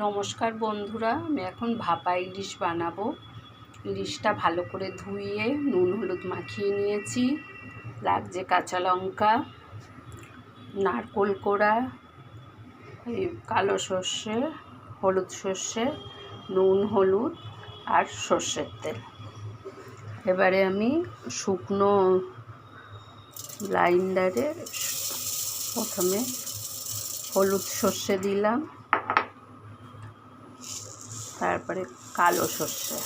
নমস্কার বন্ধুরা, আমি এখন ভাপা ইলিশ বানাবো। ইলিশটা ভালো করে ধুইয়ে নুন হলুদ মাখিয়ে নিয়েছি। লাগছে কাঁচা লঙ্কা, নারকোল কোড়া, এই কালো সর্ষে, হলুদ সর্ষে, নুন হলুদ আর সর্ষের তেল। এবারে আমি শুকনো গ্রাইন্ডারে প্রথমে হলুদ সর্ষে দিলাম। তারপরে কালো সর্ষে।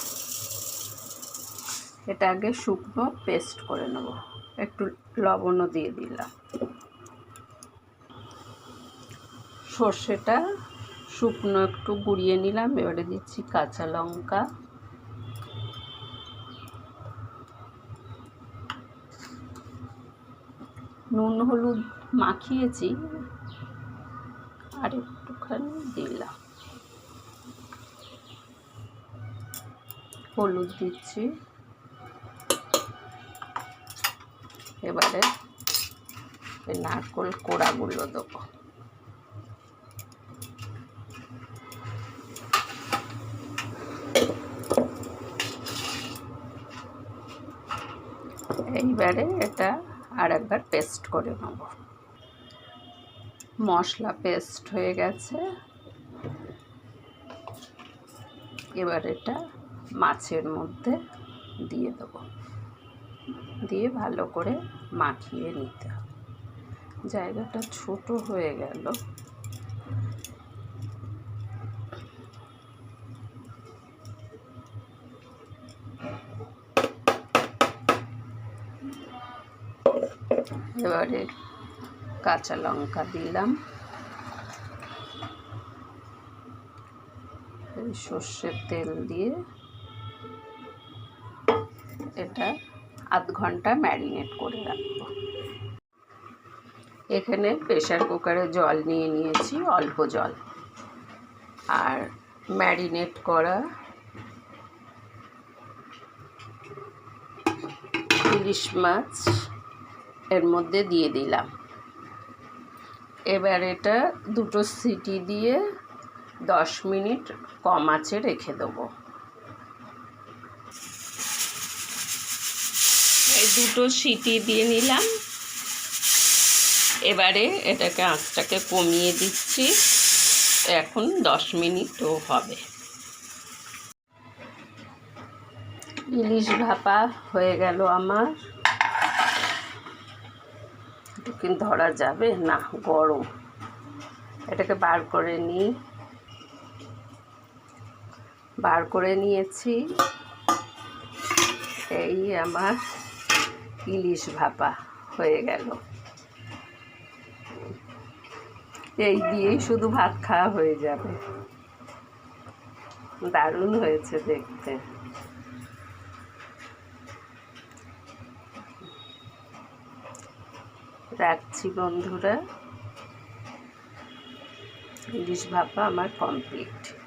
এটা আগে শুকনো পেস্ট করে নেব। একটু লবণও দিয়ে দিলাম। সর্ষেটা শুকনো একটু গুঁড়িয়ে নিলাম, এবারে দিচ্ছি কাঁচা লঙ্কা। নুন, হলুদ মাখিয়েছি, আর একটুখানি দিলাম। হলুদ দিচ্ছি। এবারে নারকোল কোড়াগুলো দেবো। এইবারে এটা আর একবার পেস্ট করে নেব। মশলা পেস্ট হয়ে গেছে। এবার এটা মাছের মধ্যে দিয়ে দেব। দিয়ে ভালো করে মাখিয়ে নিতে হবে। জায়গাটা ছোট হয়ে গেল। এবারে কাঁচা লঙ্কা দিলাম। সর্ষের তেল দিয়ে এটা আধ ঘণ্টা ম্যারিনেট করে রাখব। এখানে প্রেশার কুকারে জল নিয়ে নিয়েছি, অল্প জল। আর ম্যারিনেট করা ইলিশ মাছ এর মধ্যে দিয়ে দিলাম। এবার এটা দুটো সিটি দিয়ে দশ মিনিট কম আঁচে রেখে দেবো। এই দুটো সিটি দিয়ে নিলাম। এবারে এটাকে আঁচটাকে কমিয়ে দিচ্ছি। এখন দশ মিনিটও হবে। ইলিশ ভাপা হয়ে গেল আমার। কিন্তু ধরা যাবে? না, গরম। এটাকে বার করে নিই। বার করে নিয়েছি। এই আমার ইলিশ ভাপা হয়ে গেল। এই দিয়েই শুধু ভাত খাওয়া হয়ে যাবে। দারুণ হয়েছে দেখতে। রাখছি বন্ধুরা। ইলিশ ভাপা আমার কমপ্লিট।